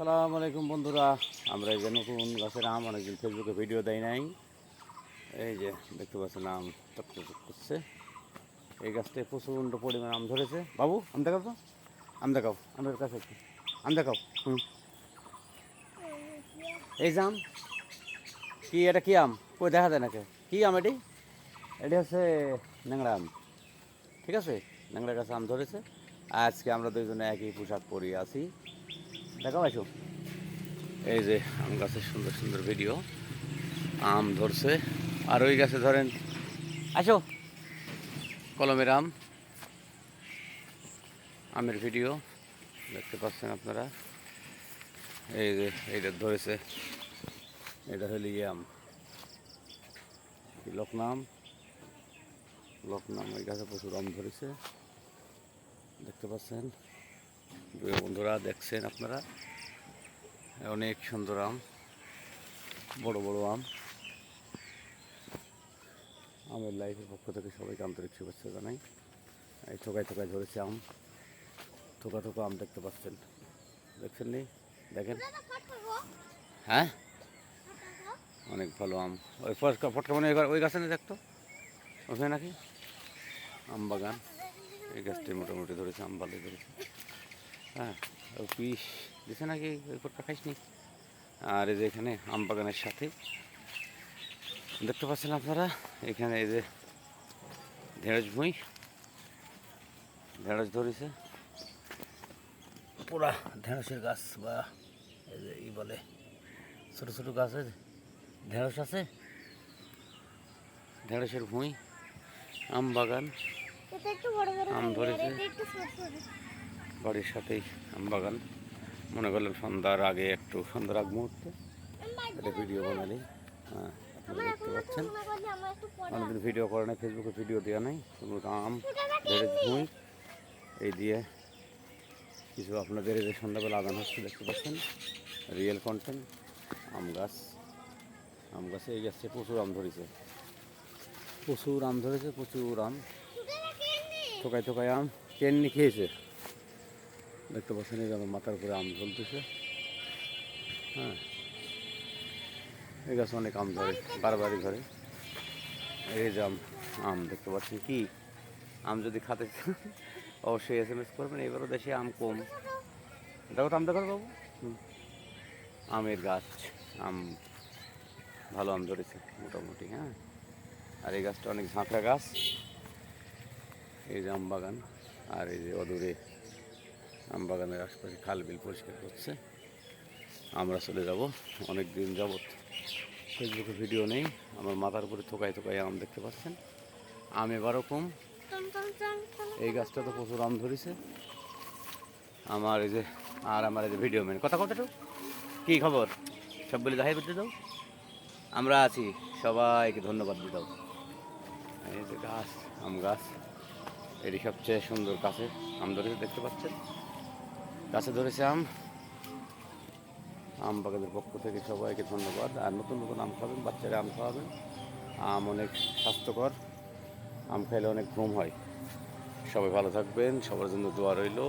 আসসালামু আলাইকুম বন্ধুরা। আমরা এই যে নতুন গাছের আম অনেকদিন ফেসবুকে ভিডিও দেয় নাই। এই যে দেখতে পাচ্ছেন আম চকচক করছে। এই গাছটায় প্রচণ্ড পরিমাণ আম ধরেছে। বাবু, আম দেখাও তো। আম দেখাও। আমের কাছে একটু। আম দেখাও। হুম। এই যে আম। কি, এটা কি আম? কই দেখা যায় নাকি? কি আম এটি? এটি হচ্ছে ন্যাংরা আম। ঠিক আছে? ন্যাংরা গাছে আম ধরেছে। আজকে আমরা দুইজনে একই পোশাক পরে আছি। দেখাও আসো এই যে আম গাছের সুন্দর সুন্দর ভিডিও আম ধরছে। আর ওই গাছে ধরেন আসো। কলমের আম। আমের ভিডিও দেখতে পাচ্ছেন আপনারা? এই যে এইটা ধরেছে। এটা হলো ইয়ে আম। লকনাম। লকনাম ওই গাছে প্রচুর আম ধরেছে। দেখতে পাচ্ছেন? বন্ধুরা, দেখছেন আপনারা? অনেক সুন্দর আম, বড় বড় আম। আমের লাইফের পক্ষ থেকে সবাইকে আন্তরিক শুভেচ্ছা জানাই। এই থোকায় থোকায় ধরেছে আম। থোকা থোকা আম দেখতে পাচ্ছেন। দেখছেন নি? দেখেন। হ্যাঁ? অনেক ভালো আম। ওই ফটকা ফটকা মানে ওই গাছে না দেখতো? ওখানে নাকি? আম বাগান। এই গাছটি মোটামুটি ধরেছে, আম ভালোই ধরেছে। হ্যাঁ পিস দিছে নাকি ওই ফটকা খাইসনি? আর এই যে এখানে আম বাগানের সাথে দেখতে পাচ্ছেন আপনারা? এখানে এই যে ঢেঁড়স ভুঁই ঢেঁড়স ধরেছে। পুরা ঢেঁড়সের গাছ বা এই যে ই বলে ছোটো ছোটো গাছ আছে ঢেঁড়স আছে। ঢেঁড়সের ভুঁই আম বাগান আম ধরেছে। বাড়ির সাথেই আম বাগান মনে করলেন সন্ধ্যার আগে একটু সন্ধ্যার আগ মুহূর্তে একটা ভিডিও বানালি। হ্যাঁ আপনারা দেখতে পাচ্ছেন। অনেকদিন ভিডিও করে নাই ফেসবুকে ভিডিও দেওয়া নাই। কোনো আম ঢেঁড়স ভুঁই। এই দিয়ে কিছু আপনাদের এই যে সন্ধ্যাবেলা আগান হচ্ছে দেখতে পাচ্ছেন। রিয়েল কন্টেন্ট আম গাছ। আম গাছে এই গাছে প্রচুর আম ধরেছে। প্রচুর আম ধরেছে প্রচুর আম। থোকায় থোকায় আম। কেননি খেয়েছে? দেখতে পাচ্ছেন, এই আমার মাথার উপরে আম ঝুলতেছে। হ্যাঁ। এই গাছে অনেক আম ধরে, বারবারই ধরে। এই যে আম আম দেখতে পাচ্ছেন কি? আম যদি খাতে অবশ্যই এস এম এস করবেন, এবারও দেশে আম কম। দেখো তো আম দেখো বাবু। আমের গাছ, আম, ভালো আম ধরেছে, মোটামুটি হ্যাঁ। আর এই গাছটা অনেক ঝাঁকড়া গাছ। এই যে আম বাগান, আর এই যে অদূরে আম বাগানের আশপাশে খাল বিল পরিষ্কার করছে। আমরা চলে যাব। অনেক দিন যাবৎ ফেসবুকে ভিডিও নেই। আমার মাথার উপরে থোকায় থোকায় আম দেখতে পাচ্ছেন। আম এবারও কম। এই গাছটা তো প্রচুর আম ধরেছে। আমার এই যে, আর আমার এই যে ভিডিও ম্যান কথা কথাটু কি খবর? সব বলে দেখাই করতে দাও। আমরা আছি। সবাইকে ধন্যবাদ দাও। এই যে গাছ, আম গাছ। এটি সবচেয়ে সুন্দর গাছে আম ধরেছে, দেখতে পাচ্ছেন? গাছে ধরেছে আম আম বাগানের পক্ষ থেকে সবাইকে ধন্যবাদ। আর নতুন নতুন আম খাবেন, বাচ্চারা আম খাওয়াবেন। আম অনেক স্বাস্থ্যকর, আম খাইলে অনেক ঘুম হয়। সবাই ভালো থাকবেন, সবার জন্য দোয়া রইল।